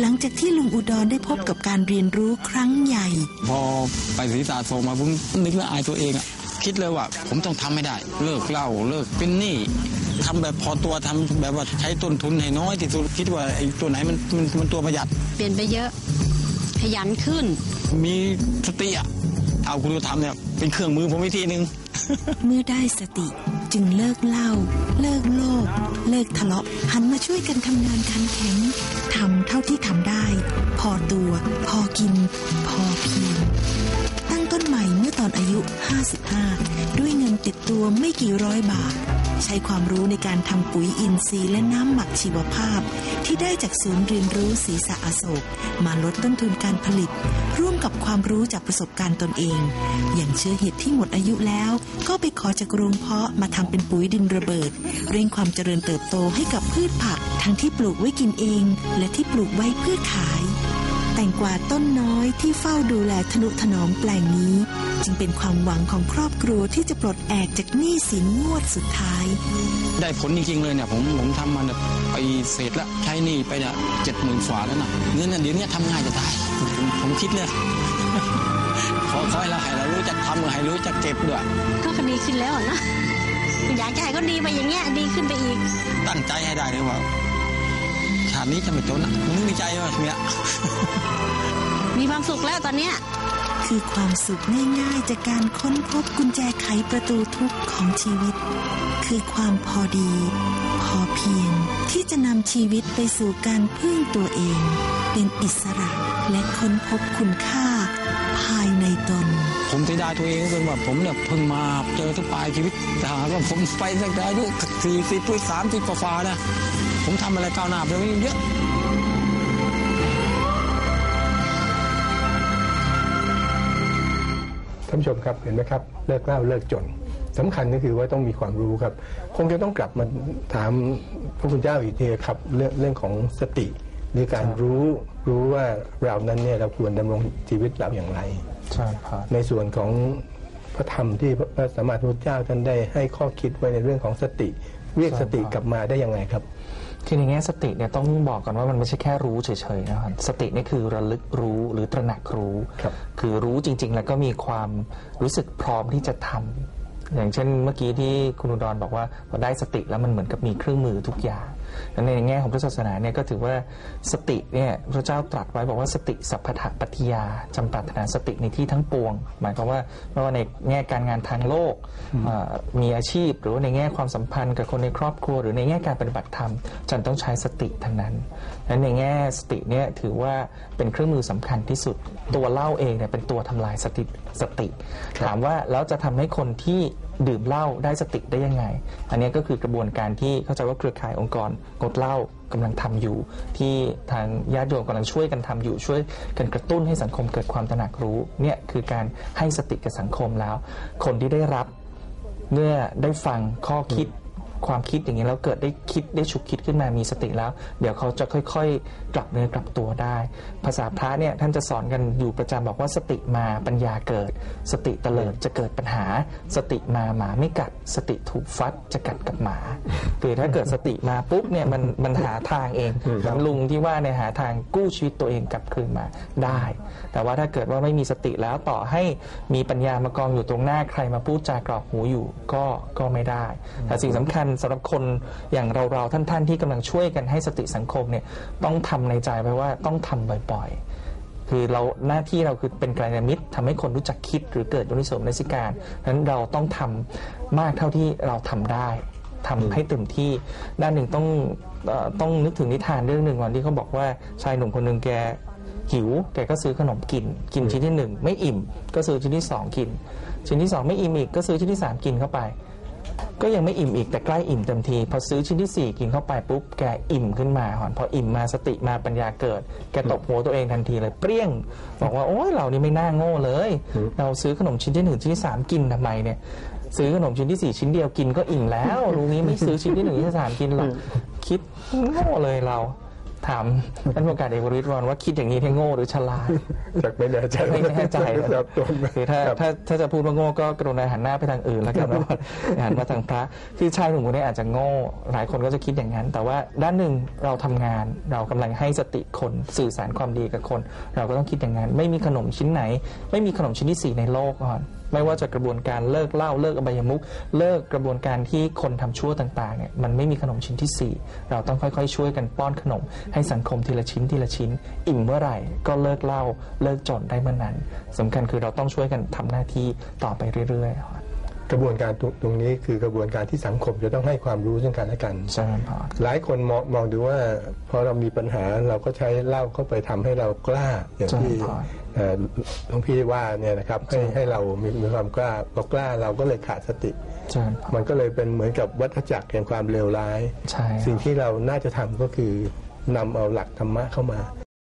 หลังจากที่ลุงอุดรได้พบกับการเรียนรู้ครั้งใหญ่ พอไปศีรษะโทรมาผมนึกแล้วอายตัวเองอะคิดเลยว่า ผมต้องทำให้ได้ เลิกเหล้าเลิกเป็นหนี้ทำแบบพอตัวทำแบบว่าใช้ต้นทุนให้น้อยที่สุดคิดว่าไอ้ตัวไหนมันมันมันตัวประหยัด เปลี่ยนไปเยอะขยันขึ้น มีสติอะเอาคุณธรรมเนี่ยเป็นเครื่องมือผมวิธีหนึ่งเมื่อได้สติ จึงเลิกเหล้าเลิกโลภเลิกทะเลาะหันมาช่วยกันทำงานคันแข็งทำเท่าที่ทำได้ พอตัว พอกิน พอเพียง ตั้งต้นใหม่เมื่อตอนอายุ 55 ด้วยเงินติดตัวไม่กี่ร้อยบาท ใช้ความรู้ในการทำปุ๋ยอินทรีย์และน้ำหมักชีวภาพ ที่ได้จากศูนย์เรียนรู้ศรีสะอโศก มาลดต้นทุนการผลิต ร่วมกับความรู้จากประสบการณ์ตนเอง อย่างเชื้อเห็ดที่หมดอายุแล้ว ก็ไปขอจากโรงเพาะมาทำเป็นปุ๋ยดินระเบิด เร่งความเจริญเติบโตให้กับพืชผัก ทั้งที่ปลูกไว้กินเอง และที่ปลูกไว้เพื่อขาย แต่งกวาต้นน้อยที่เฝ้าดูแลทนุถนอมแปลงนี้ จึงเป็นความหวังของครอบครัวที่จะปลดแอกจากหนี้สินงวดสุดท้าย ได้ผลจริงๆเลยเนี่ยผมผมทำมันยไปเสร็จแล้วใช้หนี่ไปเนี่ยเจ็ดหมื่นฝาแล้วนะเงินน่ะเดี๋ยวนี้ทำง่ายจะตายผมผมคิดเนี่ยขอขอให้เราให้เรารู้จักทำให้รู้จักเก็บด้วยก็ดีขึ้นแล้วอะนะอยากจะให้เขาดีไปอย่างเงี้ยดีขึ้นไปอีก ตั้งใจให้ได้เลยว่าชา ตินี้จะไม่จนนะผมนึกในใจว่าเนี่ยมีความสุขแล้วตอนเนี้ยคือความสุขง่ายๆ จากการค้นพบกุญแจไขประตูทุกข์ของชีวิต คือความพอดี พอเพียง ที่จะนำชีวิตไปสู่การพึ่งตัวเอง เป็นอิสระและค้นพบคุณค่า ภายในตน ผมเสียดายตัวเองเป็นว่าผมเนี่ยเพิ่งมาเจอทุกปลายชีวิตแต่หากว่าผมไปตั้งแต่อายุสี่สิบสามสิบกว่าๆนะ ผมทำอะไรก้าวหน้าไปไม่เยอะท่านผู้ชมครับเห็นไหมครับเลิกเหล้าเลิกจนสำคัญก็คือว่าต้องมีความรู้ครับ คงจะต้องกลับมาถามพระคุณเจ้าอีกทีครับเรื่องเรื่องของสติหรือการรู้รู้ว่าเรานั้นเนี่ยเราควรดำรงชีวิตเราอย่างไร ใช่ครับในส่วนของพระธรรมที่พระสัมมาสัมพุทธเจ้าท่านได้ให้ข้อคิดไว้ในเรื่องของสติ เรียกสติกลับมาได้ยังไงครับ คือในแง่สติเนี่ยต้องบอกก่อนว่ามันไม่ใช่แค่รู้เฉยๆนะครับสตินี่คือระลึกรู้หรือตระหนักรู้ครับคือรู้จริง ๆ แล้วก็มีความรู้สึกพร้อมที่จะทำอย่างเช่นเมื่อกี้ที่คุณอุดรบอกว่าพอได้สติแล้วมันเหมือนกับมีเครื่องมือทุกอย่าง และในแง่ของพุทธศาสนาเนี่ยก็ถือว่าสติเนี่ยพระเจ้าตรัสไว้บอกว่าสติสัพพะปัตติยาจำปรารถนาสติในที่ทั้งปวง หมายความว่าไม่ว่าในแง่การงานทางโลกเอ่อมีอาชีพ หรือว่าในแง่ความสัมพันธ์กับคนในครอบครัว หรือในแง่การปฏิบัติธรรมจันต้องใช้สติทั้งนั้นและในแง่สติเนี่ยถือว่าเป็นเครื่องมือสำคัญที่สุดตัวเล่าเองเนี่ยเป็นตัวทำลายสติสติ ถามว่าแล้วจะทำให้คนที่ ดื่มเหล้าได้สติได้ยังไง อันนี้ก็คือกระบวนการที่เข้าใจว่าเครือข่ายองค์กรงดเหล้ากำลังทำอยู่ ที่ทางญาติโยมกำลังช่วยกันทำอยู่ ช่วยกันกระตุ้นให้สังคมเกิดความตระหนักรู้เนี่ยคือการให้สติกับสังคมแล้ว คนที่ได้รับเมื่อได้ฟังข้อคิด ความคิดอย่างนี้แล้วเกิดได้คิดได้ฉุกคิดขึ้นมามีสติแล้ว เดี๋ยวเขาจะค่อยๆ กลับเนื้อกลับตัวได้ ภาษาพระเนี่ยท่านจะสอนกันอยู่ประจำบอกว่าสติมาปัญญาเกิด สติเตลิดจะเกิดปัญหา สติมาหมาไม่กัด สติถูกฟัดจะกัดกับหมา คือถ้าเกิดสติมาปุ๊บเนี่ยมันมันหาทางเองเหมือนลุงที่ว่าเนี่ยหาทางกู้ชีวิตตัวเองกลับคืนมาได้ แต่ว่าถ้าเกิดว่าไม่มีสติแล้วต่อให้มีปัญญามากองอยู่ตรงหน้าใครมาพูดจากรอกหูอยู่ก็ก็ไม่ได้ แต่สิ่งสำคัญสำหรับคนอย่างเราๆท่านๆ ที่กำลังช่วยกันให้สติสังคมเนี่ยต้องทำในใจไว้ว่าต้องทำบ่อยๆ คือเราหน้าที่เราคือเป็นกลายมิตรทำให้คนรู้จักคิดหรือเกิดโยนิสมนสิการนั้นเราต้องทำมากเท่าที่เราทำได้ทำให้เต็มที่ด้านหนึ่งต้องต้องนึกถึงนิทานเรื่องหนึ่งวันที่เขาบอกว่าชายหนุ่มคนหนึ่งแกหิวแกก็ซื้อขนมกิน กินชิ้นที่หนึ่งไม่อิ่ม ก็ซื้อชิ้นที่สองกิน ชิ้นที่สองไม่อิ่มอีกก็ซื้อชิ้นที่สามกินเข้าไป ก็ยังไม่อิ่มอีกแต่ใกล้อิ่มเต็มที พอซื้อชิ้นที่สี่กินเข้าไปปุ๊บแกอิ่มขึ้นมาหอนพออิ่มมาสติมาปัญญาเกิด แกตบหัวตัวเองทันทีเลยเปรี้ยง บอกว่าโอ้ยเรานี่ไม่น่าโง่เลย เราซื้อขนมชิ้นที่หนึ่งชิ้นที่สามกินทำไมเนี่ยซื้อขนมชิ้นที่สี่ชิ้นเดียวกินก็อิ่มแล้วรู้งี้ไม่ซื้อชิ้นที่หนึ่งชิ้นที่สามกินหรอกคิดโง่เลยเรา ถามท่านผู้การเอกวริศวรว่าคิดอย่างนี้ที่โง่หรือฉลาด จากไม่แน่ใจไม่แน่ใจครับตัวคือถ้าครับถ้าถ้าจะพูดว่าโง่ก็กรุณาหันหน้าไปทางอื่นแล้วกันว่าหันมาทางพระคือชายหนุ่มคนนี้อาจจะโง่ หลายคนก็จะคิดอย่างนั้น แต่ว่าด้านหนึ่งเราทำงานเรากำลังให้สติคนสื่อสารความดีกับคน เราก็ต้องคิดอย่างนั้น ไม่มีขนมชิ้นไหน ไม่มีขนมชิ้นที่สี่ในโลกก่อน ไม่ว่าจะกระบวนการเลิกเหล้าเลิกอบายมุขเลิกกระบวนการที่คนทำชั่วต่างๆเนี่ยมันไม่มีขนมชิ้นที่สี่เราต้องค่อยๆ ช่วยกันป้อนขนม ให้สังคมทีละชิ้นทีละชิ้น อิ่มเมื่อไหร่ก็เลิกเหล้าเลิกจนได้เมื่อนั้นสำคัญคือเราต้องช่วยกันทำหน้าที่ต่อไปเรื่อยๆ กระบวนการตรงตรงนี้คือกระบวนการที่สังคมจะต้องให้ความรู้ซึ่งกันและกัน ใช่ไหมพ่อหลายคนมองมองดูว่าพอเรามีปัญหาเราก็ใช้เหล้าเข้าไปทำให้เรากล้าอย่างที่ใช่ครับเอ่อหลวงพี่ว่าเนี่ยนะครับให้ให้เรามีมีความกล้าพอกล้าเราก็เลยขาดสติ ใช่ไหมพ่อมันก็เลยเป็นเหมือนกับวัฏจักรแห่งความเลวร้าย ใช่ครับ สิ่งที่เราน่าจะทำก็คือนำเอาหลักธรรมะเข้ามา